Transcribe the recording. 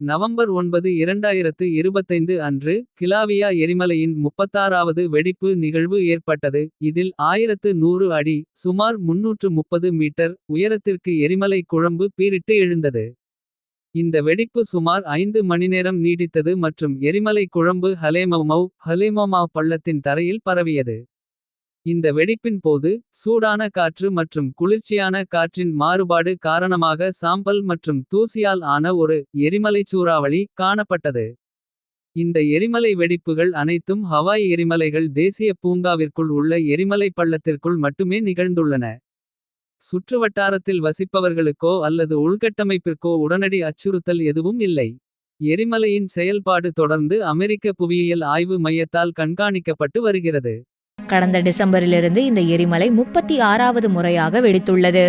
November ஒன்பது இரண்டாயிரத்து இருபத்தைந்து அன்று கிலாவியா எரிமலையின் முப்பத்தாறாவது வெடிப்பு நிகழ்வு ஏற்பட்டது இதில் ஆயிரத்து நூறு அடி சுமார் முன்னூற்று முப்பது மீட்டர் உயரத்திற்கு எரிமலை குழம்பு பீரிட்டு எழுந்தது. இந்த வெடிப்பு சுமார் ஐந்து மணிநேரம் நீடித்தது மற்றும் எரிமலை குழம்பு ஹலேமௌமௌ ஹலேமௌமாவ் பள்ளத்தின் தரையில் பரவியது. இந்த வெடிப்பின் போது சூடான காற்று மற்றும் குளிர்ச்சியான காற்றின் மாறுபாடு காரணமாக சாம்பல் மற்றும் தூசியால் ஆன ஒரு எரிமலைச் சூறாவளி காணப்பட்டது. இந்த எரிமலை வெடிப்புகள் அனைத்தும் ஹவாய் எரிமலைகள் தேசிய பூங்காவிற்குள் உள்ள எரிமலை பள்ளத்திற்குள் மட்டுமே நிகழ்ந்துள்ளன. சுற்றுவட்டாரத்தில் வசிப்பவர்களுக்கோ அல்லது உள்கட்டமைப்பிற்கோ உடனடி அச்சுறுத்தல் எதுவும் இல்லை. எரிமலையின் செயல்பாடு தொடர்ந்து அமெரிக்க புவியியல் ஆய்வு மையத்தால் கண்காணிக்கப்பட்டு வருகிறது. கடந்த டிசம்பரிலிருந்து இந்த எரிமலை முப்பத்தி ஆறாவது முறையாக வெடித்துள்ளது.